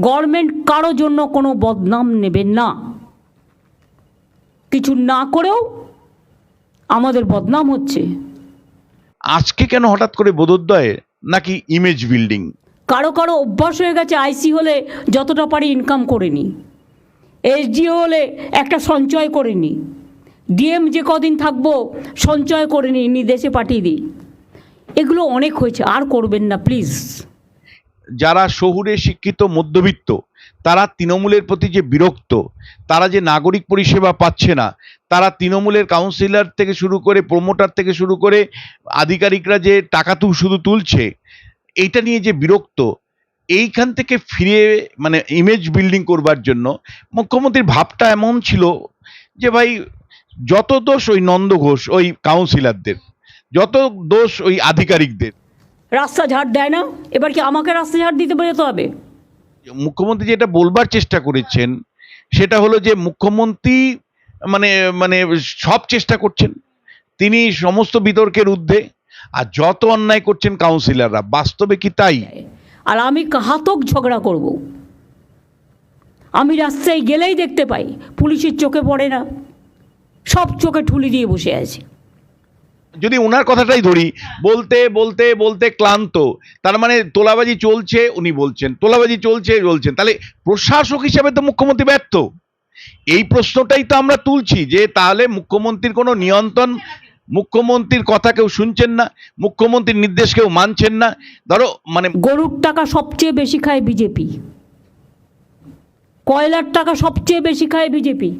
Government কারও জন্য কোনো বদনাম নেবেন না। কিছু না করেও আমাদের বদনাম হচ্ছে। আজকে কেন হঠাৎ করে বোধোদয় নাকি ইমেজ বিল্ডিং কারও কারও অভ্যাস হয়ে গেছে আইসি হলে যতটা পারি ইনকাম করে নি। এসডিও হলে একটা সঞ্চয় করে নি। ডিএম যে কদিন থাকব সঞ্চয় করে নি নি দেশে পাঠিয়ে দিই। এগুলো অনেক হয়েছে আর করবেন না প্লিজ যারা শহুরে শিক্ষিত, মধ্যবিত্ত, তারা তৃণমূলের প্রতি যে বিরক্ত, তারা যে নাগরিক পরিষেবা পাচ্ছে না, তারা তৃণমূলের কাউন্সিলর থেকে শুরু করে প্রমোটার থেকে শুরু করে, আধিকারিকরা যে টাকা তুল শুধু তুলছে, এইটা নিয়ে যে বিরক্ত, এইখান থেকে ফিরে মানে ইমেজ বিল্ডিং করবার জন্য মুখ্যমন্ত্রীর ভাবটা এমন ছিল যে ভাই, যত দোষ ওই নন্দ ঘোষ, ওই কাউন্সিলরদের যত দোষ ওই আধিকারিকদের রাস্তা ঝাড় দেয় না? এবার কি আমাকে রাস্তা ঝাড় দিতে বেরোতে হবে? মুখ্যমন্ত্রী যেটা বলবার চেষ্টা করেছেন সেটা হলো যে মুখ্যমন্ত্রী মানে মানে সব চেষ্টা করছেন। তিনি সমস্ত বিতর্কের ঊর্ধ্বে আর যত অন্যায় করছেন কাউন্সিলররা বাস্তবে কি তাই? আর আমি ঘাতক ঝগড়া করব। আমি রাস্তায় গেলেই দেখতে পাই পুলিশের চোখে পড়ে না। সব চোখে ঠুলি দিয়ে বসে আছে। যদি ওনার কথাটাই ধরি, বলতে বলতে বলতে ক্লান্ত, তার মানে তোলাবাজি চলছে, উনি বলছেন। তোলাবাজি চলছে, বলছেন। তাহলে প্রশাসক হিসাবে তো মুখ্যমন্ত্রী ব্যর্থ। এই প্রশ্নটাই তো আমরা তুলছি যে, তাহলে মুখ্যমন্ত্রীর কোনো নিয়ন্ত্রণ, মুখ্যমন্ত্রীর কথা কেউ শুনছেন না, মুখ্যমন্ত্রীর নির্দেশ কেউ মানছেন না। ধরো মানে গরুর টাকা সবচেয়ে বেশি খায় বিজেপি। কয়লার টাকা সবচেয়ে বেশি খায় বিজেপি।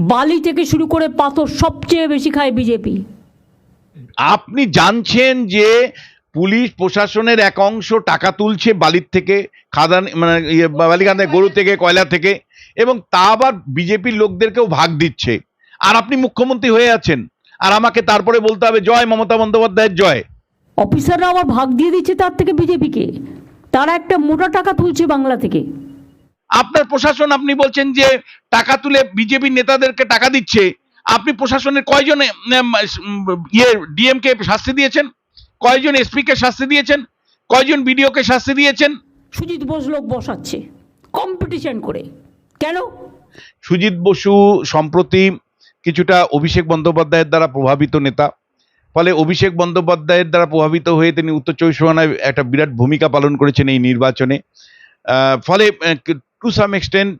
বালি থেকে শুরু করে পাথর সবচেয়ে বেশি খায় বিজেপি। আপনি জানছেন যে পুলিশ প্রশাসনের এক অংশ টাকা তুলছে বালির থেকে খাদান মানে ইয়ে বালিখানে গরু থেকে কয়লা থেকে এবং তা আবার বিজেপির লোকদেরকেও ভাগ দিচ্ছে। আর আপনি মুখ্যমন্ত্রী হয়ে আছেন আর আমাকে তারপরে বলতে হবে জয় মমতা বন্দ্যোপাধ্যায়ের জয়। অফিসাররা আবার ভাগ দিয়ে দিচ্ছে তার থেকে বিজেপিকে। তারা একটা মোটা টাকা তুলছে বাংলা থেকে। আপনার প্রশাসন আপনি বলছেন যে টাকা তুলে বিজেপি নেতাদেরকে টাকা দিচ্ছে। আপনি প্রশাসনের কয়জনে ইয়ে ডিএম কে শাস্তি দিয়েছেন? কয়জন এসপি কে শাস্তি দিয়েছেন? কয়জন বিডিও কে শাস্তি দিয়েছেন? সুজিত বোস লোক বসাচ্ছে কম্পিটিশন করে। কেন? সুজিত বসু সম্প্রতি কিছুটা অভিষেক বন্দ্যোপাধ্যায়ের দ্বারা প্রভাবিত নেতা। ফলে অভিষেক বন্দ্যোপাধ্যায়ের দ্বারা প্রভাবিত হয়ে তিনি উত্তর চব্বিশ পরগনায় একটা বিরাট ভূমিকা পালন করেছেন এই নির্বাচনে। ফলে টু সাম এক্সটেন্ট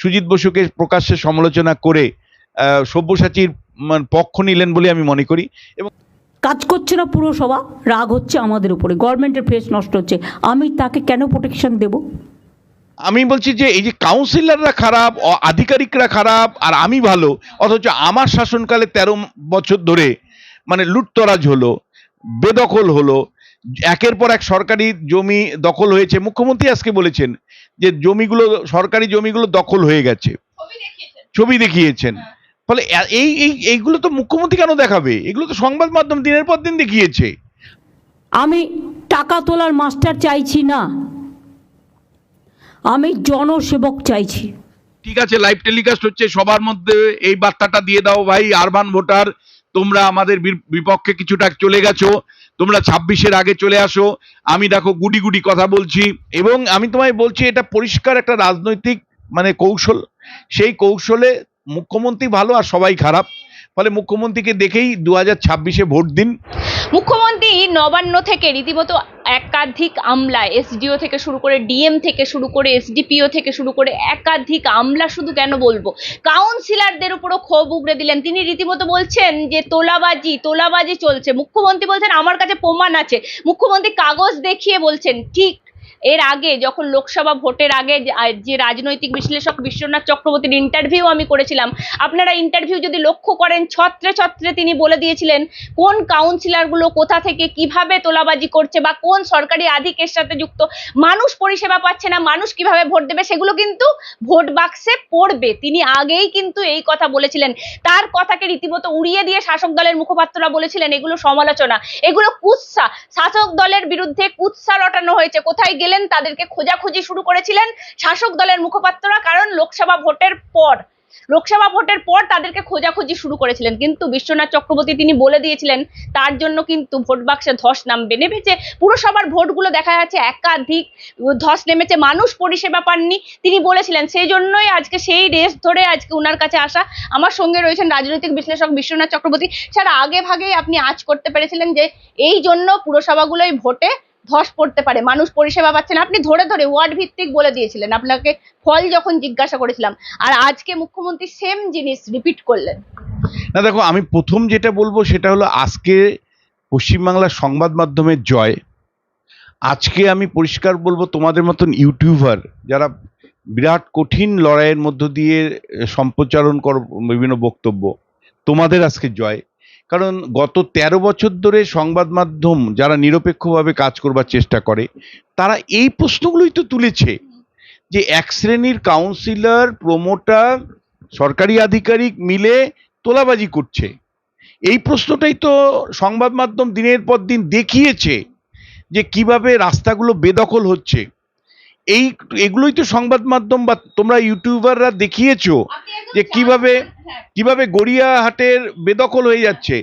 সুজিত বসুকে প্রকাশ্যে সমালোচনা করে সব্যসাচীর মান, পক্ষ নিলেন বলে আমি মনে করি। এবং কাজ করছে না পুরসভা রাগ হচ্ছে আমাদের উপরে গভর্নমেন্টের ফেস নষ্ট হচ্ছে। আমি তাকে কেন প্রোটেকশন দেব? আমি বলছি যে এই যে কাউন্সিলররা খারাপ আধিকারিকরা খারাপ আর আমি ভালো অথচ আমার শাসনকালে তেরো বছর ধরে মানে লুটতরাজ হলো বেদখল হলো একের পর এক সরকারি জমি দখল হয়েছে। মুখ্যমন্ত্রী আজকে বলেছেন যে জমিগুলো সরকারি জমিগুলো দখল হয়ে গেছে। ছবি দেখিয়েছেন। ফলে এই এই এইগুলো তো মুখ্যমন্ত্রী কেন দেখাবে? এগুলো তো সংবাদ মাধ্যম দিনের পর দিন দেখিয়েছে। আমি টাকা তোলার মাস্টার চাইছি না। আমি জনসেবক চাইছি। ঠিক আছে লাইভ টেলিকাস্ট হচ্ছে সবার মধ্যে এই বার্তাটা দিয়ে দাও ভাই আরবান ভোটার তোমরা আমাদের বিপক্ষে কিছুটা চলে গেছো। তোমরা ছাব্বিশের আগে চলে আসো। আমি দেখো গুডি গুডি কথা বলছি এবং আমি তোমায় বলছি, এটা পরিষ্কার একটা রাজনৈতিক মানে কৌশল। সেই কৌশলে মুখ্যমন্ত্রী ভালো আর সবাই খারাপ। ফলে মুখ্যমন্ত্রীকে দেখেই দু হাজার ছাব্বিশে ভোট দিন। মুখ্যমন্ত্রী নবান্ন থেকে রীতিমতো একাধিক আমলা এসডিও থেকে শুরু করে ডিএম থেকে শুরু করে এসডিপিও থেকে শুরু করে একাধিক আমলা শুধু কেন বলব? কাউন্সিলরদের উপরও ক্ষোভ উগড়ে দিলেন। তিনি রীতিমতো বলছেন যে, তোলাবাজি তোলাবাজি চলছে। মুখ্যমন্ত্রী বলছেন, আমার কাছে প্রমাণ আছে। মুখ্যমন্ত্রী কাগজ দেখিয়ে বলছেন, ঠিক এর আগে যখন লোকসভা ভোটের আগে যে- রাজনৈতিক বিশ্লেষক বিশ্বনাথ চক্রবর্তীর ইন্টারভিউ আমি করেছিলাম, আপনারা ইন্টারভিউ যদি লক্ষ্য করেন, ছত্রে ছত্রে তিনি বলে দিয়েছিলেন কোন কাউন্সিলরগুলো কোথা থেকে কীভাবে তোলাবাজি করছে বা কোন সরকারি আধিকের সাথে যুক্ত। মানুষ পরিষেবা পাচ্ছে না, মানুষ কীভাবে ভোট দেবে সেগুলো কিন্তু ভোট বাক্সে পড়বে। তিনি আগেই কিন্তু এই কথা বলেছিলেন। তার কথাকে রীতিমতো উড়িয়ে দিয়ে শাসক দলের মুখপাত্ররা বলেছিলেন, এগুলো সমালোচনা, এগুলো কুৎসা। শাসক দলের বিরুদ্ধে কুৎসা রটানো হয়েছে, কোথায় গেলেন তাদেরকে খোঁজাখুঁজি শুরু করেছিলেন শাসক দলের মুখপাত্ররা, কারণ লোকসভা ভোটের পর, লোকসভা ভোটের পর তাদেরকে খোঁজাখুঁজি শুরু করেছিলেন। কিন্তু বিশ্বনাথ চক্রবর্তী তিনি বলে দিয়েছিলেন, তার জন্য কিন্তু ভোট বাক্সে ধস নামবে। নেমেছে পুরসভার ভোটগুলো দেখা যাচ্ছে একাধিক, ধস নেমেছে, মানুষ পরিষেবা পাননি। তিনি বলেছিলেন, সেই জন্যই আজকে সেই রেস ধরে আজকে ওনার কাছে আসা। আমার সঙ্গে রয়েছেন রাজনৈতিক বিশ্লেষক বিশ্বনাথ চক্রবর্তী। স্যার আগে ভাগেই আপনি আজ করতে পেরেছিলেন যে, এই জন্য পুরসভাগুলোই ভোটে ধস পড়তে পারে, মানুষ পরিষেবা পাচ্ছে না। আপনি ধরে ধরে ওয়ার্ড ভিত্তিক বলে দিয়েছিলেন, আপনাকে ফল যখন জিজ্ঞাসা করেছিলাম, আর আজকে মুখ্যমন্ত্রী সেম জিনিস রিপিট করলেন। না, দেখো, আমি প্রথম যেটা বলব সেটা হলো আজকে পশ্চিমবাংলার সংবাদ মাধ্যমের জয়। আজকে আমি পরিষ্কার বলব, তোমাদের মতন ইউটিউবার যারা বিরাট কঠিন লড়াইয়ের মধ্য দিয়ে সম্প্রচারণ কর, বিভিন্ন বক্তব্য, তোমাদের আজকে জয়। কারণ গত ১৩ বছর ধরে সংবাদ মাধ্যম যারা নিরপেক্ষভাবে কাজ করবার চেষ্টা করে, তারা এই প্রশ্নগুলোই তো তুলেছে যে এক শ্রেণির কাউন্সিলর প্রমোটার সরকারি আধিকারিক মিলে তোলাবাজি করছে। এই প্রশ্নটাই তো সংবাদ মাধ্যম দিনের পর দিন দেখিয়েছে যে কীভাবে রাস্তাগুলো বেদখল হচ্ছে। এই এগুলোই তো সংবাদ মাধ্যম বা তোমরা ইউটিউবাররা দেখিয়েছো যে কীভাবে কীভাবে গড়িয়াহাটের বেদখল হয়ে যাচ্ছে।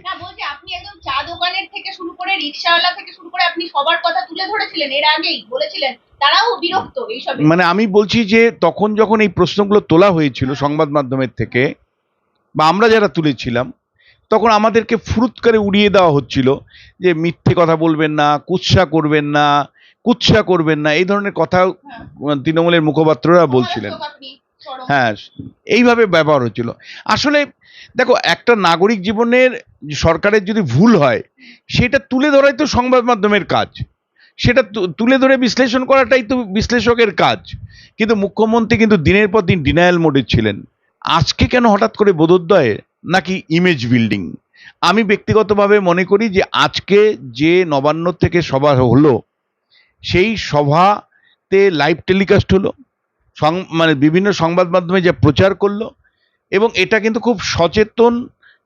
আপনি একদম চা দোকানের থেকে শুরু করে রিক্সাওয়ালা থেকে শুরু করে আপনি সবার কথা তুলে ধরেছিলেন এর আগেই বলেছিলেন তারাও বিরক্ত এইসব মানে আমি বলছি যে তখন যখন এই প্রশ্নগুলো তোলা হয়েছিল সংবাদ মাধ্যমের থেকে বা আমরা যারা তুলেছিলাম তখন আমাদেরকে ফুরুত করে উড়িয়ে দেওয়া হচ্ছিল যে মিথ্যে কথা বলবেন না কুৎসা করবেন না কুৎসা করবেন না এই ধরনের কথা তৃণমূলের মুখপাত্ররা বলছিলেন। হ্যাঁ এইভাবে ব্যবহার হচ্ছিল। আসলে দেখো একটা নাগরিক জীবনের সরকারের যদি ভুল হয় সেটা তুলে ধরাই তো সংবাদ মাধ্যমের কাজ। সেটা তুলে ধরে বিশ্লেষণ করাটাই তো বিশ্লেষকের কাজ। কিন্তু মুখ্যমন্ত্রী কিন্তু দিনের পর দিন ডিনায়াল মোডে ছিলেন। আজকে কেন হঠাৎ করে বোধোদয় নাকি ইমেজ বিল্ডিং আমি ব্যক্তিগতভাবে মনে করি যে আজকে যে নবান্ন থেকে সভা হলো সেই সভাতে লাইভ টেলিকাস্ট হলো, সং মানে বিভিন্ন সংবাদ মাধ্যমে যা প্রচার করল, এবং এটা কিন্তু খুব সচেতন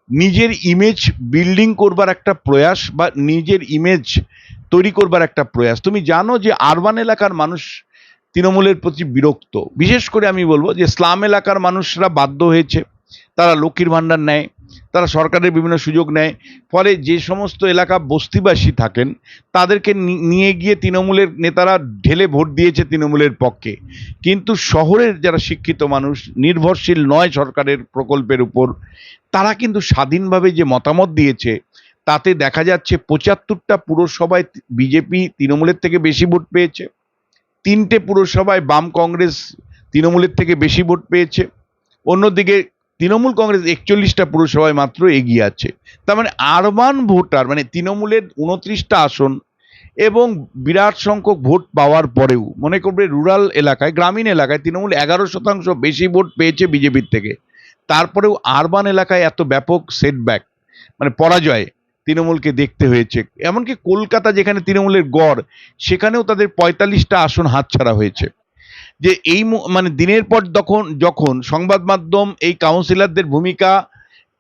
নিজের ইমেজ বিল্ডিং করবার একটা প্রয়াস বা নিজের ইমেজ তৈরি করবার একটা প্রয়াস। তুমি জানো যে আরবান এলাকার মানুষ তৃণমূলের প্রতি বিরক্ত। বিশেষ করে আমি বলব যে স্লাম এলাকার মানুষরা বাধ্য হয়েছে, তারা লক্ষ্মীর ভাণ্ডার নেয় তারা সরকারের বিভিন্ন সুযোগ নেয়। ফলে যে সমস্ত এলাকা বস্তিবাসী থাকেন, তাদেরকে নিয়ে গিয়ে তৃণমূলের নেতারা ঢেলে ভোট দিয়েছে তৃণমূলের পক্ষে। কিন্তু শহরের যারা শিক্ষিত মানুষ, নির্ভরশীল নয় সরকারের প্রকল্পের উপর, তারা কিন্তু স্বাধীনভাবে যে মতামত দিয়েছে, তাতে দেখা যাচ্ছে পঁচাত্তরটা পুরসভায় বিজেপি তৃণমূলের থেকে বেশি ভোট পেয়েছে। তিনটে পুরসভায় বাম কংগ্রেস তৃণমূলের থেকে বেশি ভোট পেয়েছে। অন্যদিকে তৃণমূল কংগ্রেস একচল্লিশটা পুরসভায় মাত্র এগিয়ে আছে। তার মানে আরবান ভোটার মানে তৃণমূলের উনত্রিশটা আসন এবং বিরাট সংখ্যক ভোট পাওয়ার পরেও, মনে করবে রুরাল এলাকায়, গ্রামীণ এলাকায় তৃণমূল এগারো শতাংশ বেশি ভোট পেয়েছে বিজেপির থেকে। তারপরেও আরবান এলাকায় এত ব্যাপক সেটব্যাক মানে পরাজয় তৃণমূলকে দেখতে হয়েছে। এমনকি কলকাতা যেখানে তৃণমূলের গড়, সেখানেও তাদের পঁয়তাল্লিশটা আসন হাতছাড়া হয়েছে। যে এই মানে দিনের পর যখন যখন সংবাদ মাধ্যম এই কাউন্সিলরদের ভূমিকা,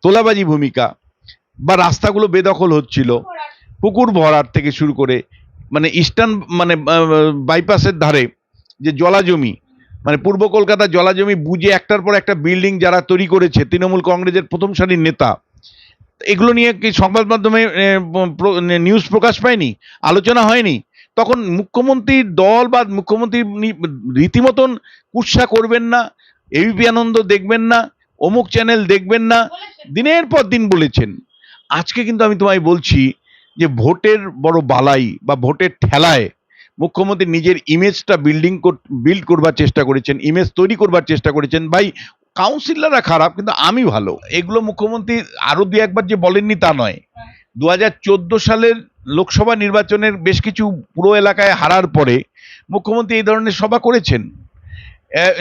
তোলাবাজি ভূমিকা বা রাস্তাগুলো বেদখল হচ্ছিল, পুকুর ভরার থেকে শুরু করে মানে ইস্টার্ন মানে বাইপাসের ধারে যে জলাজমি মানে পূর্ব কলকাতা জলাজমি বুঝে একটার পর একটা বিল্ডিং যারা তৈরি করেছে, তৃণমূল কংগ্রেসের প্রথম সারির নেতা, এগুলো নিয়ে কি সংবাদ মাধ্যমে নিউজ প্রকাশ পায়নি? আলোচনা হয়নি? তখন মুখ্যমন্ত্রীর দল বা মুখ্যমন্ত্রী রীতিমতন কুৎসা করবেন না এবিপি আনন্দ দেখবেন না অমুক চ্যানেল দেখবেন না দিনের পর দিন বলেছেন। আজকে কিন্তু আমি তোমায় বলছি যে ভোটের বড় বালাই বা ভোটের ঠেলায় মুখ্যমন্ত্রী নিজের ইমেজটা বিল্ডিং বিল্ড করবার চেষ্টা করেছেন ইমেজ তৈরি করবার চেষ্টা করেছেন। ভাই কাউন্সিলররা খারাপ কিন্তু আমি ভালো। এগুলো মুখ্যমন্ত্রী আরও দু একবার যে বলেননি তা নয়। দু হাজার চোদ্দ সালের লোকসভা নির্বাচনের বেশ কিছু পুরো এলাকায় হারার পরে মুখ্যমন্ত্রী এই ধরনের সভা করেছেন।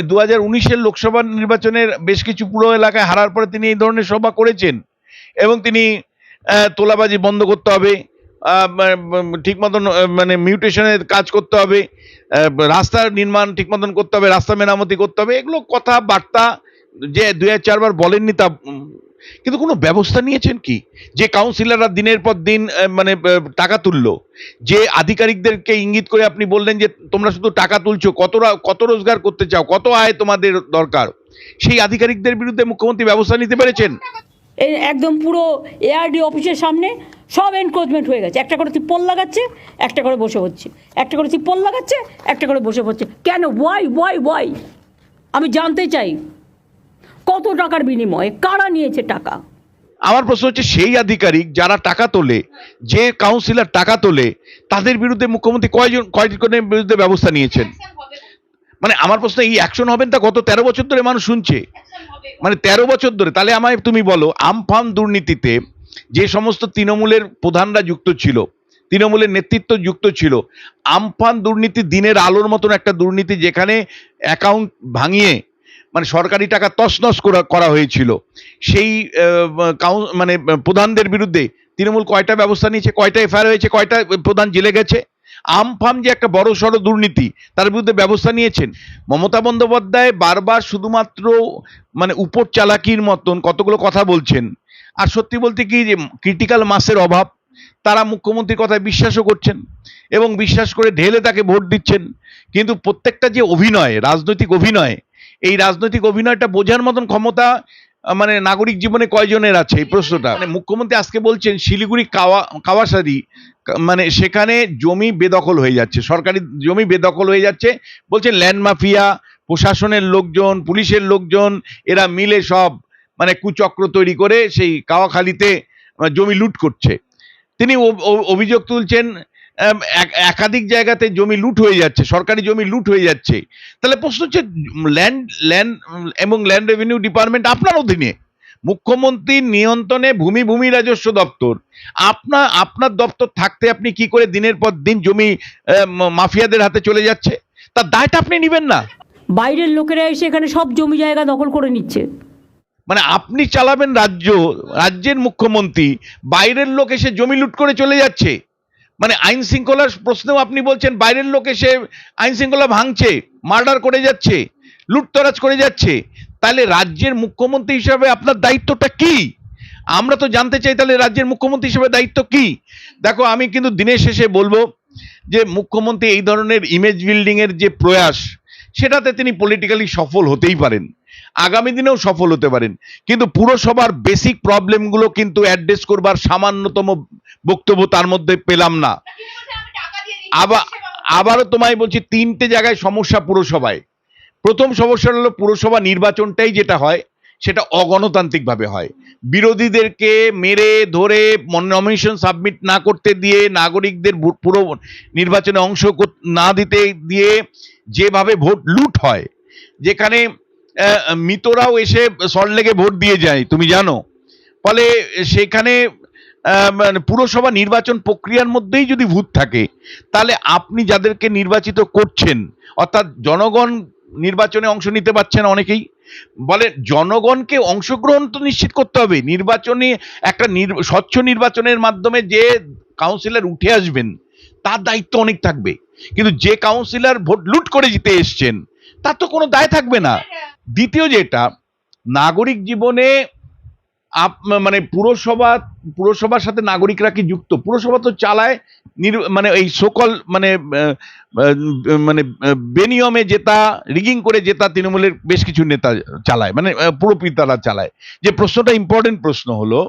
দু হাজার উনিশের লোকসভা নির্বাচনের বেশ কিছু পুরো এলাকায় হারার পরে তিনি এই ধরনের সভা করেছেন এবং তিনি তোলাবাজি বন্ধ করতে হবে ঠিক মতন মানে মিউটেশনের কাজ করতে হবে রাস্তার নির্মাণ ঠিক মতন করতে হবে, রাস্তা মেরামতি করতে হবে, এগুলো কথা বার্তা যে দু চারবার বলেননি তা কিন্তু কোনো ব্যবস্থা নিয়েছেন কি? যে কাউন্সিলররা দিনের পর দিন মানে টাকা তুললো, যে আধিকারিকদেরকে ইঙ্গিত করে আপনি বললেন যে তোমরা শুধু টাকা তুলছো কত কত রোজগার করতে চাও, কত আয় তোমাদের দরকার? সেই আধিকারিকদের বিরুদ্ধে মুখ্যমন্ত্রী ব্যবস্থা নিতে পেরেছেন? একদম পুরো এআরডি অফিসের সামনে সব এনক্রোচমেন্ট হয়ে গেছে। একটা করে তিপ্পল লাগাচ্ছে, একটা করে বসে হচ্ছে একটা করে তিপ্পল লাগাচ্ছে, একটা করে বসে পড়ছে। কেন? ওয়াই ওয়াই ওয়াই আমি জানতে চাই। কত টাকার বিনিময়ে? কারা নিয়েছে টাকা? আমার প্রশ্ন হচ্ছে, সেই আধিকারিক যারা টাকা তোলে, যে কাউন্সিলর টাকা তোলে, তাদের বিরুদ্ধে মুখ্যমন্ত্রী কয়জন, কয়জনের বিরুদ্ধে ব্যবস্থা নিয়েছেন? মানে আমার প্রশ্ন, এই অ্যাকশন হবেন তা গত তেরো বছর ধরে মানুষ শুনছে। মানে তেরো বছর ধরে, তাহলে আমায় তুমি বলো, আমফান দুর্নীতিতে যে সমস্ত তৃণমূলের প্রধানরা যুক্ত ছিল, তৃণমূলের নেতৃত্ব যুক্ত ছিল, আমফান দুর্নীতি দিনের আলোর মতন একটা দুর্নীতি যেখানে অ্যাকাউন্ট ভাঙিয়ে মানে সরকারি টাকা তছনছ করা হয়েছিল। সেই মানে প্রধানদের বিরুদ্ধে তৃণমূল কয়টা ব্যবস্থা নিয়েছে, কয়টা এফআইআর হয়েছে, কয়টা প্রধান জেলে গেছে? আমফাম যে একটা বড় সড়ো দুর্নীতি, তার বিরুদ্ধে ব্যবস্থা নিয়েছেন। মমতা বন্দ্যোপাধ্যায় বারবার শুধুমাত্র মানে উপর চালাকির মতন কতগুলো কথা বলছেন। আর সত্যি বলতে কি যে ক্রিটিক্যাল মাসের অভাব, তারা মুখ্যমন্ত্রীর কথায় বিশ্বাসও করছেন এবং বিশ্বাস করে ঢেলে তাকে ভোট দিচ্ছেন। কিন্তু প্রত্যেকটা যে অভিনয়, রাজনৈতিক অভিনয় এই রাজনৈতিক অভিনয়টা বোঝার মতন ক্ষমতা মানে নাগরিক জীবনে কয়জনের আছে? এই প্রশ্নটা। মানে মুখ্যমন্ত্রী আজকে বলছেন, শিলিগুড়ি কাওয়া, কাওয়াসারি মানে সেখানে জমি বেদখল হয়ে যাচ্ছে। সরকারি জমি বেদখল হয়ে যাচ্ছে। বলছেন, ল্যান্ড মাফিয়া, প্রশাসনের লোকজন, পুলিশের লোকজন, এরা মিলে সব মানে কুচক্র তৈরি করে সেই কাওয়াখালীতে জমি লুট করছে। তিনি অভিযোগ তুলছেন একাধিক জায়গাতে জমি লুট হয়ে যাচ্ছে সরকারি জমি লুট হয়ে যাচ্ছে। তাহলে প্রশ্ন হচ্ছে ল্যান্ড ল্যান্ড এবং ল্যান্ড রেভিনিউ ডিপার্টমেন্ট আপনার অধীনে? মুখ্যমন্ত্রীর নিয়ন্ত্রণে ভূমি ভূমি রাজস্ব দপ্তর। আপনার আপনার দপ্তর থাকতে আপনি কি করে দিনের পর দিন জমি মাফিয়াদের হাতে চলে যাচ্ছে? তার দায়টা আপনি নেবেন না। বাইরের লোকেরা এসে এখানে সব জমি জায়গা দখল করে নিচ্ছে। মানে আপনি চালাবেন রাজ্য রাজ্যের মুখ্যমন্ত্রী বাইরের লোক এসে জমি লুট করে চলে যাচ্ছে? মানে আইন শৃঙ্খলার প্রশ্নেও আপনি বলছেন, বাইরের লোক এসে আইন শৃঙ্খলা ভাঙছে, মার্ডার করে যাচ্ছে, লুটতরাজ করে যাচ্ছে, তাহলে রাজ্যের মুখ্যমন্ত্রী হিসাবে আপনার দায়িত্বটা কি? আমরা তো জানতে চাই তাহলে রাজ্যের মুখ্যমন্ত্রী হিসেবে দায়িত্ব কি? দেখো, আমি কিন্তু দিনের শেষে বলব যে মুখ্যমন্ত্রী এই ধরনের ইমেজ বিল্ডিং এর যে প্রয়াস, সেটাতে তিনি পলিটিক্যালি সফল হতেই পারেন। আগামী দিনেও সফল হতে পারেন। কিন্তু পুরসভার বেসিক প্রবলেমগুলো কিন্তু অ্যাড্রেস করবার সামান্যতম বক্তব্য তার মধ্যে পেলাম না। আবার, আবারও তোমায় বলছি, তিনটে জায়গায় সমস্যা পুরসভায়। প্রথম সমস্যা হলো পুরসভা নির্বাচনটাই যেটা হয়, সেটা অগণতান্ত্রিকভাবে হয়। বিরোধীদেরকে মেরে ধরে নমিনেশন সাবমিট না করতে দিয়ে নাগরিকদের পুরো নির্বাচনে অংশ না দিতে দিয়ে যেভাবে ভোট লুট হয়, যেখানে মৃতরাও এসে সল্টলেকে ভোট দিয়ে যায়, তুমি জানো। ফলে সেখানে মানে পুরসভা নির্বাচন প্রক্রিয়ার মধ্যেই যদি ভূত থাকে, তাহলে আপনি যাদেরকে নির্বাচিত করছেন, অর্থাৎ জনগণ নির্বাচনে অংশ নিতে পারছে না অনেকেই, বলে জনগণকে অংশগ্রহণ তো নিশ্চিত করতে হবে। নির্বাচনে একটা স্বচ্ছ নির্বাচনের মাধ্যমে যে কাউন্সিলর উঠে আসবেন, তার দায়িত্ব অনেক থাকবে। কিন্তু যে কাউন্সিলর ভোট লুট করে জিতে এসছেন তার তো কোনো দায় থাকবে না। দ্বিতীয় যেটা নাগরিক জীবনে আপ মানে পুরসভা পুরসভার সাথে নাগরিকরা কি যুক্ত? পুরসভা তো চালায় মানে এই সকল মানে মানে বেনিয়মে জেতা রিগিং করে জেতা তৃণমূলের বেশ কিছু নেতা চালায়। মানে পুরপিতারা চালায়। যে প্রশ্নটা ইম্পর্টেন্ট প্রশ্ন হলো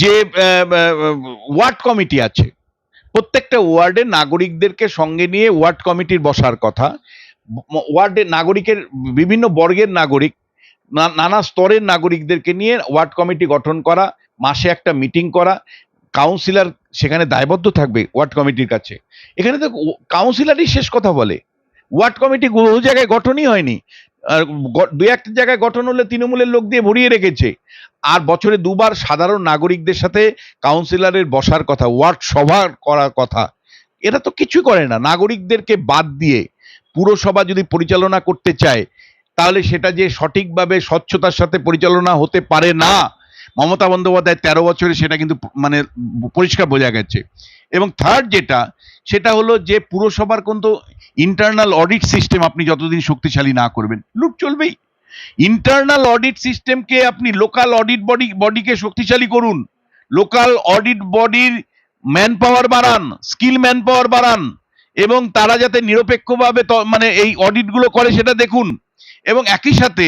যে ওয়ার্ড কমিটি আছে। প্রত্যেকটা ওয়ার্ডে নাগরিকদেরকে সঙ্গে নিয়ে ওয়ার্ড কমিটির বসার কথা। ম- ওয়ার্ডে নাগরিকের বিভিন্ন বর্গের নাগরিক নানা স্তরের নাগরিকদেরকে নিয়ে ওয়ার্ড কমিটি গঠন করা, মাসে একটা মিটিং করা, কাউন্সিলর সেখানে দায়বদ্ধ থাকবে ওয়ার্ড কমিটির কাছে। এখানে তো কাউন্সিলরই শেষ কথা বলে। ওয়ার্ড কমিটি বহু জায়গায় গঠনই হয়নি। দু একটা জায়গায় গঠন হলে তৃণমূলের লোক দিয়ে ভরিয়ে রেখেছে। আর বছরে দুবার সাধারণ নাগরিকদের সাথে কাউন্সিলরের বসার কথা, ওয়ার্ড সভা করার কথা, এরা তো কিছুই করে না। নাগরিকদেরকে বাদ দিয়ে পুরসভা যদি পরিচালনা করতে চায়, তাহলে সেটা যে সঠিকভাবে স্বচ্ছতার সাথে পরিচালনা হতে পারে না। মমতা বন্দ্যোপাধ্যায় তেরো বছরে সেটা কিন্তু মানে পরিষ্কার বোঝা গেছে। এবং থার্ড যেটা, সেটা হলো যে পুরসভার কিন্তু ইন্টারনাল অডিট সিস্টেম আপনি যতদিন শক্তিশালী না করবেন, লুট চলবেই। ইন্টারনাল অডিট সিস্টেমকে আপনি লোকাল অডিট বডি বডিকে শক্তিশালী করুন। লোকাল অডিট বডির ম্যান পাওয়ার বাড়ান স্কিল ম্যান পাওয়ার বাড়ান। এবং তারা যাতে নিরপেক্ষভাবে মানে এই অডিটগুলো করে সেটা দেখুন। এবং একই সাথে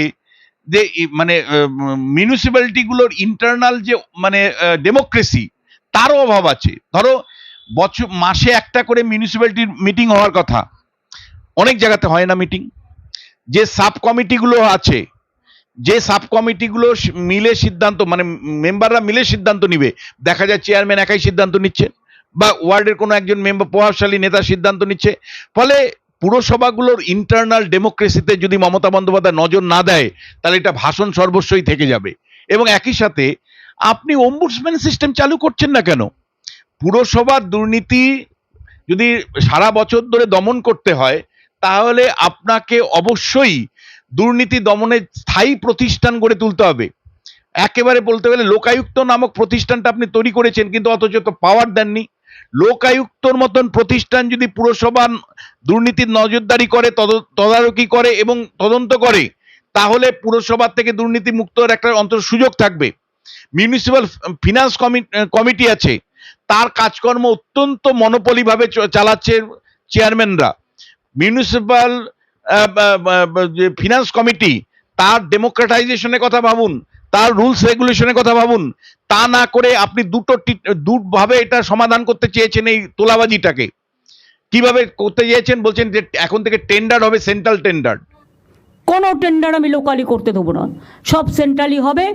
যে মানে মিউনিসিপ্যালিটিগুলোর ইন্টারনাল যে মানে ডেমোক্রেসি তারও অভাব আছে। ধরো, বছর, মাসে একটা করে মিউনিসিপ্যালিটির মিটিং হওয়ার কথা। অনেক জায়গাতে হয় না মিটিং যে সাব কমিটিগুলো আছে, যে সাব কমিটিগুলো মিলে সিদ্ধান্ত মানে মেম্বাররা মিলে সিদ্ধান্ত নিবে। দেখা যায় চেয়ারম্যান একাই সিদ্ধান্ত নিচ্ছে বা ওয়ার্ডের কোনো একজন মেম্বার প্রভাবশালী নেতা সিদ্ধান্ত নিচ্ছে, ফলে পুরসভাগুলোর ইন্টারনাল ডেমোক্রেসিতে যদি মমতা বন্দ্যোপাধ্যায় নজর না দেয়, তাহলে এটা ভাষণ সর্বস্বই থেকে যাবে। এবং একই সাথে আপনি অম্বুডসম্যান সিস্টেম চালু করছেন না কেন? পুরসভার দুর্নীতি যদি সারা বছর ধরে দমন করতে হয়, তাহলে আপনাকে অবশ্যই দুর্নীতি দমনের স্থায়ী প্রতিষ্ঠান গড়ে তুলতে হবে। একেবারে বলতে গেলে লোকায়ুক্ত নামক প্রতিষ্ঠানটা আপনি তৈরি করেছেন, কিন্তু অথচ তো পাওয়ার দেননি। লোকায়ুক্তর মতন প্রতিষ্ঠান যদি পুরসভা দুর্নীতির নজরদারি করে তদারকি করে এবং তদন্ত করে, তাহলে পুরসভা থেকে দুর্নীতি মুক্তর একটা অন্তর সুযোগ থাকবে। মিউনিসিপ্যাল ফিনান্স কমিটি আছে। তার কাজকর্ম অত্যন্ত মনোপলি ভাবে চ- চালাচ্ছে চেয়ারম্যানরা মিউনিসিপ্যাল ফিনান্স কমিটি তার ডেমোক্রেটাইজেশনের কথা ভাবুন। তার রুলস রেগুলেশনের কথা ভাবুন। তা না করে আপনি দুটো দুভাবে এটা সমাধান করতে চেয়েছেন এই তোলাবাজিটাকে। কীভাবে করতে চেয়েছেন বলছেন যে এখন থেকে টেন্ডার হবে সেন্ট্রাল টেন্ডার। কোনো টেন্ডার আমি লোকালি করতে দেবো না। সব সেন্ট্রালি হবে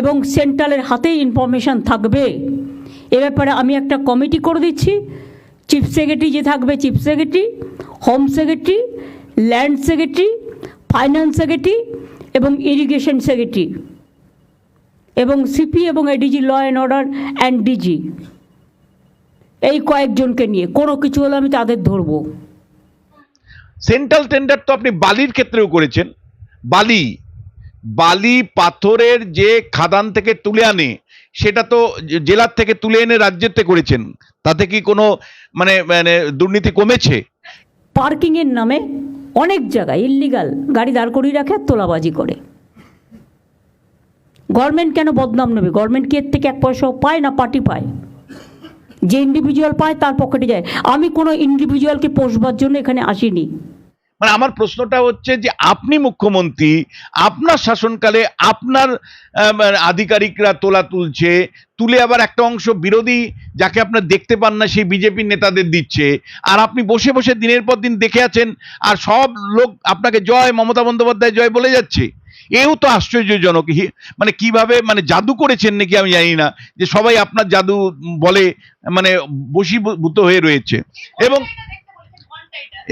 এবং সেন্ট্রালের হাতেই ইনফরমেশান থাকবে। এ ব্যাপারে আমি একটা কমিটি করে দিচ্ছি। চিফ সেক্রেটারি যে থাকবে, chief secretary, home secretary, land secretary, finance secretary এবং ইরিগেশন সেক্রেটারি। এবং সিপি এবং ADG law and order and DG এই কয়েকজনকে নিয়ে কোনো কিছু হলে আমি তাদের ধরবো। সেন্ট্রাল টেন্ডার তো আপনি বালির ক্ষেত্রেও করেছেন। বালি বালি পাথরের যে খাদান থেকে তুলে আনে সেটা তো জেলার থেকে তুলে এনে রাজ্যেতে করেছেন। তাতে কি কোনো মানে মানে দুর্নীতি কমেছে? পার্কিংয়ের নামে অনেক জায়গায় ইল্লিগাল গাড়ি দাঁড় করিয়ে রাখে তোলাবাজি করে। গভর্নমেন্ট কেন বদনাম নেবে? গভর্নমেন্ট কি এর থেকে এক পয়সাও পায় না পার্টি পায়? যে ইন্ডিভিজুয়াল পায় তার পকেটে যায়। আমি কোনো ইন্ডিভিজুয়ালকে পোষবার জন্য এখানে আসিনি। মানে আমার প্রশ্নটা হচ্ছে যে আপনি মুখ্যমন্ত্রী, আপনার শাসনকালে আপনার মানে আধিকারিকরা তোলা তুলছে, তুলে আবার একটা অংশ বিরোধী যাকে আপনার দেখতে পান না, সেই বিজেপি নেতাদের দিচ্ছে। আর আপনি বসে বসে দিনের পর দিন দেখে আছেন, আর সব লোক আপনাকে জয়, মমতা বন্দ্যোপাধ্যায় জয় বলে যাচ্ছে। এও তো আশ্চর্যজনক। মানে কীভাবে মানে জাদু করেছেন নাকি আমি জানি না, যে সবাই আপনার জাদু বলে মানে বশীভূত হয়ে রয়েছে। এবং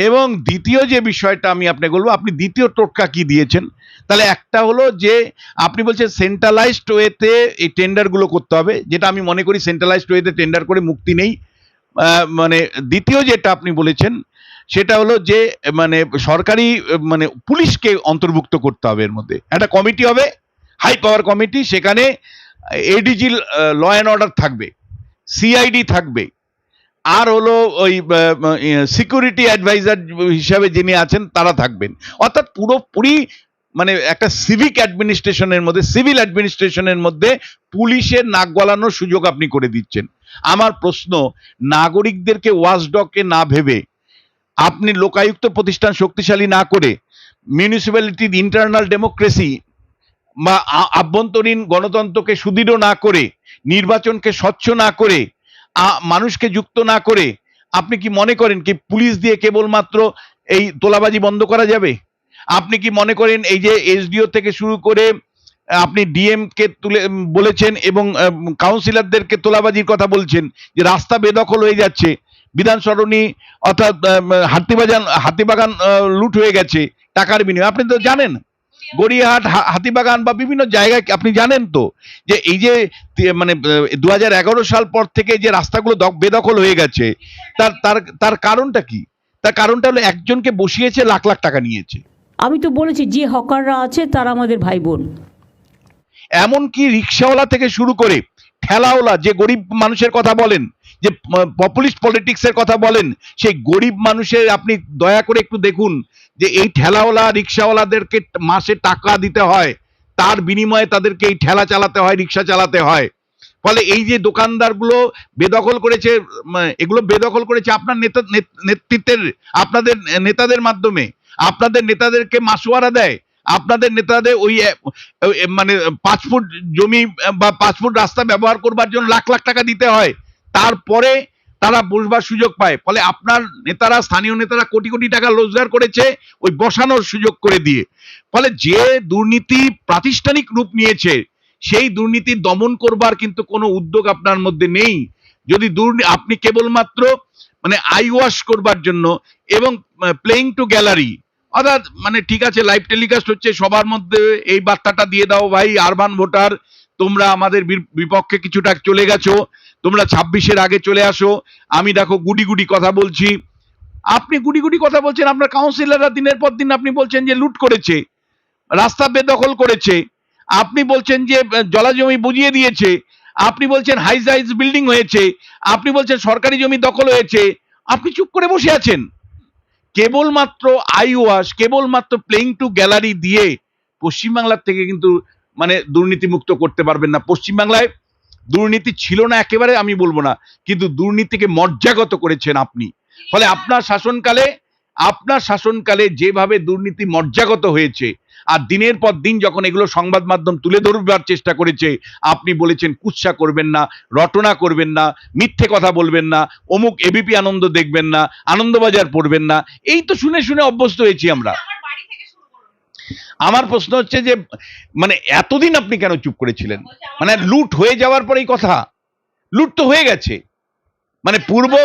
এবং দ্বিতীয় যে বিষয়টা আমি আপনাকে বলব, আপনি দ্বিতীয় টোটকা কি দিয়েছেন? তাহলে একটা হলো যে, আপনি বলছেন সেন্ট্রালাইজড ওয়েতে এই টেন্ডারগুলো করতে হবে, যেটা আমি মনে করি সেন্ট্রালাইজড ওয়েতে টেন্ডার করে মুক্তি নেই। মানে দ্বিতীয় যেটা আপনি বলেছেন, সেটা হলো যে মানে সরকারি মানে পুলিশকে অন্তর্ভুক্ত করতে হবে এর মধ্যে। একটা কমিটি হবে হাই পাওয়ার কমিটি সেখানে এডিজি ল অ্যান্ড অর্ডার থাকবে সিআইডি থাকবে আর হলো ওই সিকিউরিটি অ্যাডভাইজার হিসাবে যিনি আছেন, তারা থাকবেন। অর্থাৎ পুরোপুরি মানে একটা সিভিক অ্যাডমিনিস্ট্রেশনের মধ্যে সিভিল অ্যাডমিনিস্ট্রেশনের মধ্যে পুলিশের নাক গলানোর সুযোগ আপনি করে দিচ্ছেন। আমার প্রশ্ন, নাগরিকদেরকে ওয়াচডগকে না ভেবে, আপনি লোকায়ুক্ত প্রতিষ্ঠান শক্তিশালী না করে মিউনিসিপ্যালিটির ইন্টারনাল ডেমোক্রেসি বা আভ্যন্তরীণ গণতন্ত্রকে সুদৃঢ় না করে, নির্বাচনকে স্বচ্ছ না করে মানুষকে যুক্ত না করে আপনি কি মনে করেন কি পুলিশ দিয়ে কেবলমাত্র এই তোলাবাজি বন্ধ করা যাবে? আপনি কি মনে করেন এই যে এসডিও থেকে শুরু করে আপনি ডিএম কে তুলে বলেছেন এবং কাউন্সিলরদেরকে তোলাবাজির কথা বলছেন যে রাস্তা বেদখল হয়ে যাচ্ছে, বিধান সরণি অর্থাৎ হাতিবাগান হাতিবাগান লুট হয়ে গেছে, টাকার বিনিময়ে। আপনি তো জানেন গড়িয়াহাট হাতিবাগান বা বিভিন্ন জায়গায় আপনি জানেন তো যে এই যে মানে দু হাজার এগারো সাল পর থেকে যে রাস্তাগুলো দখ- বেদখল হয়ে গেছে তার তার তার কারণটা কি? তার কারণটা হলো একজনকে বসিয়েছে লাখ লাখ টাকা নিয়েছে। আমি তো বলেছি যে হকাররা আছে তারা আমাদের ভাই বোন এমনকি রিক্সাওয়ালা থেকে শুরু করে ঠেলাওয়ালা যে গরিব মানুষের কথা বলেন যে পপুলিস্ট পলিটিক্সের কথা বলেন, সেই গরিব মানুষের আপনি দয়া করে একটু দেখুন যে, এই ঠেলাওয়ালা, রিক্সাওয়ালাদেরকে মাসে টাকা দিতে হয়, তার বিনিময়ে তাদেরকে এই ঠেলা চালাতে হয়, রিক্সা চালাতে হয়। ফলে এই যে দোকানদারগুলো বেদখল করেছে এগুলো বেদখল করেছে আপনার নেতা নেত- নেতৃত্বের, আপনাদের নেতাদের মাধ্যমে। আপনাদের নেতাদেরকে মাসোয়ারা দেয়। আপনাদের নেতাদের ওই মানে পাঁচ ফুট জমি বা পাঁচ ফুট রাস্তা ব্যবহার করবার জন্য লাখ লাখ টাকা দিতে হয়। তারপরে তারা বসবার সুযোগ পায়। ফলে আপনার নেতারা, স্থানীয় নেতারা কোটি কোটি টাকা রোজগার করেছে ওই বসানোর সুযোগ করে দিয়ে। ফলে যে দুর্নীতি প্রাতিষ্ঠানিক রূপ নিয়েছে, সেই দুর্নীতি দমন করবার কিন্তু কোনো উদ্যোগ আপনার মধ্যে নেই। যদি দুর্নী আপনি কেবলমাত্র মানে আই ওয়াশ করবার জন্য এবং প্লেইং টু গ্যালারি অর্থাৎ মানে ঠিক আছে লাইভ টেলিকাস্ট হচ্ছে, সবার মধ্যে এই বার্তাটা দিয়ে দাও, ভাই আরবান ভোটার তোমরা আমাদের বিপক্ষে কিছুটা চলে গেছো তোমরা ছাব্বিশের আগে চলে আসো। আমি দেখো গুডি গুডি কথা বলছি। আপনি গুডি গুডি কথা বলছেন, আপনার কাউন্সিলররা দিনের পর দিন আপনি বলছেন যে লুট করেছে, রাস্তা বেদখল করেছে, আপনি বলছেন যে জলাজমি বুঝিয়ে দিয়েছে, আপনি বলছেন হাই সাইজ বিল্ডিং হয়েছে, আপনি বলছেন সরকারি জমি দখল হয়েছে, আপনি চুপ করে বসে আছেন। কেবলমাত্র আই ওয়াশ কেবলমাত্র প্লেইং টু গ্যালারি দিয়ে পশ্চিমবাংলার থেকে কিন্তু মানে দুর্নীতিমুক্ত করতে পারবেন না। পশ্চিমবাংলায় দুর্নীতি ছিল না একেবারে আমি বলব না, কিন্তু দুর্নীতিকে মর্যাগত করেছেন আপনি। ফলে আপনার শাসনকালে আপনার শাসনকালে যেভাবে দুর্নীতি মর্যাগত হয়েছে, আর দিনের পর দিন যখন এগুলো সংবাদ মাধ্যম তুলে ধরবার চেষ্টা করেছে, আপনি বলেছেন, কুৎসা করবেন না, রটনা করবেন না, মিথ্যে কথা বলবেন না, অমুক এবিপি আনন্দ দেখবেন না, আনন্দবাজার পড়বেন না, এই তো শুনে শুনে অভ্যস্ত হয়েছি আমরা। আমার প্রশ্ন হচ্ছে যে মানে এতদিন আপনি কেন চুপ করেছিলেন? মানে লুট হয়ে যাওয়ার পরেই কথা। লুট তো হয়ে গেছে। মানে পূর্ব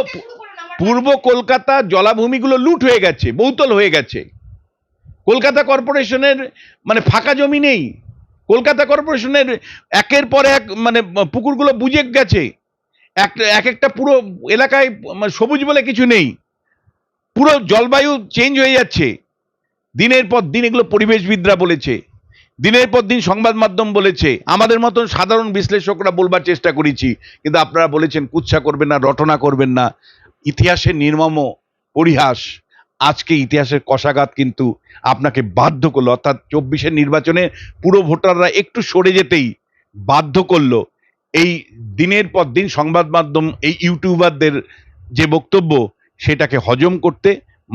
পূর্ব কলকাতা জলাভূমিগুলো লুট হয়ে গেছে, বহুতল হয়ে গেছে। কলকাতা কর্পোরেশনের মানে ফাঁকা জমি নেই। কলকাতা কর্পোরেশনের একের পর এক মানে পুকুরগুলো বুঝে গেছে। এক এক একটা পুরো এলাকায় সবুজ বলে কিছু নেই। পুরো জলবায়ু চেঞ্জ হয়ে যাচ্ছে। দিনের পর দিন এগুলো পরিবেশবিদরা বলেছে। দিনের পর দিন সংবাদ মাধ্যম বলেছে। আমাদের মতন সাধারণ বিশ্লেষকরা বলবার চেষ্টা করেছি, কিন্তু আপনারা বলেছেন, কুৎসা করবেন না, রটনা করবেন না। ইতিহাসের নির্মম পরিহাস, আজকে ইতিহাসের কষাঘাত কিন্তু আপনাকে বাধ্য করল। অর্থাৎ চব্বিশের নির্বাচনে পুরো ভোটাররা একটু সরে যেতেই বাধ্য করল। এই দিনের পর দিন সংবাদ মাধ্যম, এই ইউটিউবারদের যে বক্তব্য, সেটাকে হজম করতে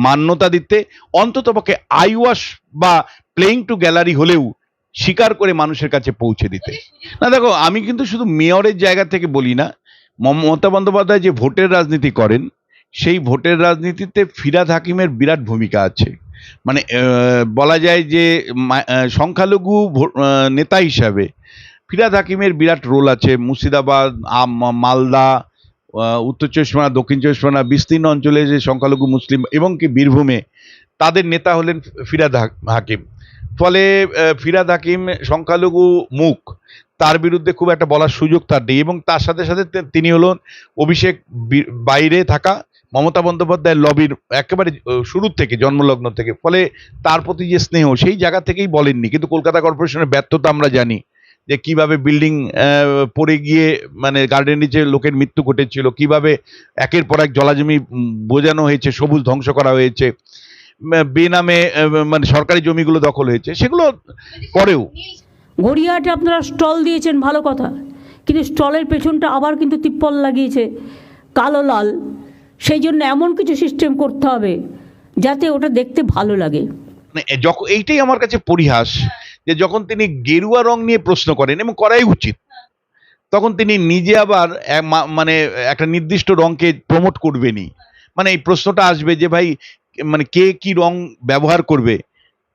মান্যতা দিতে, অন্ততপক্ষে আই ওয়াশ বা প্লেইং টু গ্যালারি হলেও স্বীকার করে মানুষের কাছে পৌঁছে দিতে। না, দেখো, আমি কিন্তু শুধু মেয়রের জায়গা থেকে বলি না মমতা বন্দ্যোপাধ্যায় যে ভোটের রাজনীতি করেন, সেই ভোটের রাজনীতিতে ফিরাদ হাকিমের বিরাট ভূমিকা আছে। মানে বলা যায় যে সংখ্যালঘু নেতা হিসাবে ফিরাদ হাকিমের বিরাট রোল আছে, মুর্শিদাবাদ মালদা উত্তর পরগনা, দক্ষিণ পরগনা, বিস্তীর্ণ অঞ্চলে যে সংখ্যালঘু মুসলিম এবং কি বীরভূমে, তাদের নেতা হলেন ফিরাদ হাক- হাকিম। ফলে ফিরাদ হাকিম সংখ্যালঘু মুখ, তার বিরুদ্ধে খুব একটা বলার সুযোগ তার নেই এবং তার সাথে সাথে তিনি হলেন অভিষেক বাইরে থাকা মমতা বন্দ্যোপাধ্যায়ের লবির একেবারে শুরুর থেকে, জন্মলগ্ন থেকে। ফলে তার প্রতি যে স্নেহ, সেই জায়গা থেকেই বলেননি। কিন্তু কলকাতা কর্পোরেশনের ব্যর্থতা আমরা জানি। যে কীভাবে বিল্ডিং পড়ে গিয়ে মানে গার্ডেন নিচে লোকের মৃত্যু ঘটেছিল কীভাবে একের পর এক জলাজমি বোঝানো হয়েছে সবুজ ধ্বংস করা হয়েছে বেনামে মানে সরকারি জমিগুলো দখল হয়েছে সেগুলো পরেও গড়িয়াহাটে আপনারা স্টল দিয়েছেন ভালো কথা। কিন্তু স্টলের পেছনটা আবার কিন্তু তিপ্পল লাগিয়েছে কালো লাল। সেই জন্য এমন কিছু সিস্টেম করতে হবে যাতে ওটা দেখতে ভালো লাগে। মানে যখন এইটাই আমার কাছে পরিহাস। যে যখন তিনি গেরুয়া রং নিয়ে প্রশ্ন করেন, এবং করাই উচিত, তখন তিনি নিজে আবার মানে একটা নির্দিষ্ট রংকে প্রমোট করবেনই। মানে এই প্রশ্নটা আসবে যে ভাই মানে কে কি রং ব্যবহার করবে,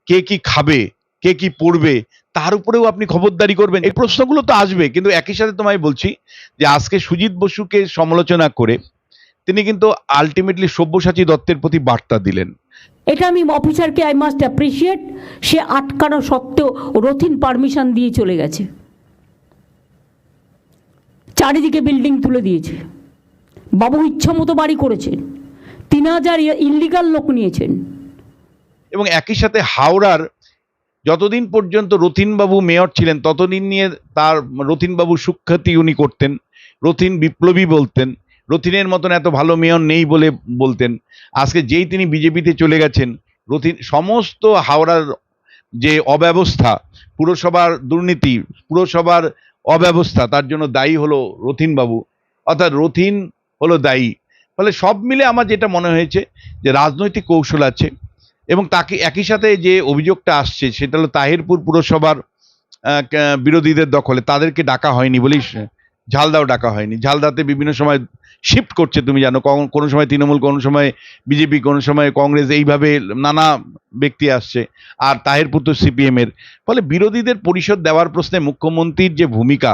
কে কি খাবে, কে কি পড়বে তার উপরেও আপনি খবরদারি করবেন। এই প্রশ্নগুলো তো আসবে, কিন্তু একই সাথে তোমায় বলছি যে আজকে সুজিত বসুকে সমালোচনা করে তিনি কিন্তু আলটিমেটলি সব্যসাচী দত্তের প্রতি বার্তা দিলেন। এটা আমি অফিসারকে আই মাস্ট অ্যাপ্রিসিয়েট সে আটকানো সত্ত্বেও রথিন পারমিশন দিয়ে চলে গেছে। চারিদিকে বিল্ডিং তুলে দিয়েছে। বাবু ইচ্ছা মতো বাড়ি করেছেন। তিন হাজার ইলিগাল লোক নিয়েছেন। এবং একই সাথে হাওড়ার যতদিন পর্যন্ত রথিনবাবু মেয়র ছিলেন ততদিন নিয়ে তার রথিনবাবু সুখ্যাতি উনি করতেন রথিন বিপ্লবী বলতেন। রথিনের মতন এত ভালো মেয়র নেই বলে বলতেন। আজকে যেই তিনি বিজেপিতে চলে গেছেন, রথিন সমস্ত হাওড়ার যে অব্যবস্থা, পুরসভার দুর্নীতি, পুরসভার অব্যবস্থা, তার জন্য দায়ী হলো রথিনবাবু। অর্থাৎ রথিন হলো দায়ী। ফলে সব মিলে আমার যেটা মনে হয়েছে যে রাজনৈতিক কৌশল আছে এবং তাকে একই সাথে যে অভিযোগটা আসছে, সেটা হলো তাহিরপুর পুরসভার বিরোধীদের দখলে। তাদেরকে ডাকা হয়নি বলেই ঝালদাও ডাকা হয়নি। ঝালদাতে বিভিন্ন সময় শিফট করছে, তুমি জানো কোনো সময় তৃণমূল, কোনো সময় বিজেপি, কোনো সময় কংগ্রেস, এইভাবে নানা ব্যক্তি আসছে। আর তাহিরপুর তো সিপিএম এর ফলে বিরোধীদের পরিষদ দেওয়ার প্রশ্নে মুখ্যমন্ত্রীর যে ভূমিকা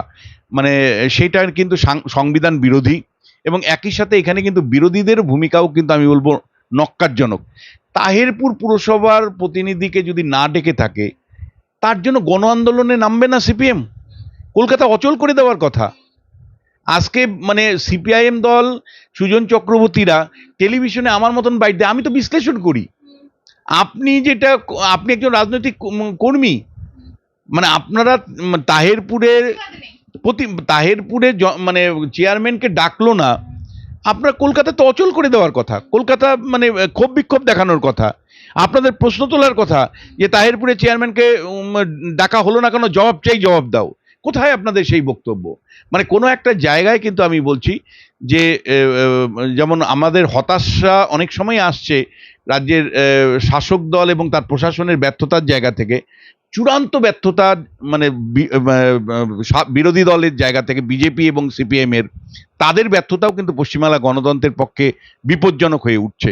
মানে সেটা কিন্তু সংবিধান বিরোধী এবং একই সাথে এখানে কিন্তু বিরোধীদের ভূমিকাও কিন্তু আমি বলব নক্কারজনক। তাহেরপুর পুরসভার প্রতিনিধিকে যদি না ডেকে থাকে, তার জন্য গণ আন্দোলনে নামবে না সিপিএম? কলকাতা অচল করে দেওয়ার কথা। আজকে মানে সিপিআইএম দল, সুজন চক্রবর্তীরা টেলিভিশনে আমার মতন বাইট দেয়। আমি তো বিশ্লেষণ করি। আপনি যেটা আপনি একজন রাজনৈতিক কর্মী মানে আপনারা তাহেরপুরের প্রতি, তাহেরপুরের মানে চেয়ারম্যানকে ডাকলো না, আপনার কলকাতা তো অচল করে দেওয়ার কথা। কলকাতা মানে ক্ষোভ বিক্ষোভ দেখানোর কথা। আপনাদের প্রশ্ন তোলার কথা যে তাহেরপুরের চেয়ারম্যানকে ডাকা হলো না কেন? জবাব চাই, জবাব দাও। কোথায় আপনাদের সেই বক্তব্য? মানে কোনো একটা জায়গায় কিন্তু আমি বলছি যে যেমন আমাদের হতাশা অনেক সময় আসছে রাজ্যের শাসক দল এবং তার প্রশাসনের ব্যর্থতার জায়গা থেকে। চূড়ান্ত ব্যর্থতা মানে বিরোধী দলের জায়গা থেকে, বিজেপি এবং সিপিএমের, তাদের ব্যর্থতাও কিন্তু পশ্চিমবাংলা গণতন্ত্রের পক্ষে বিপজ্জনক হয়ে উঠছে।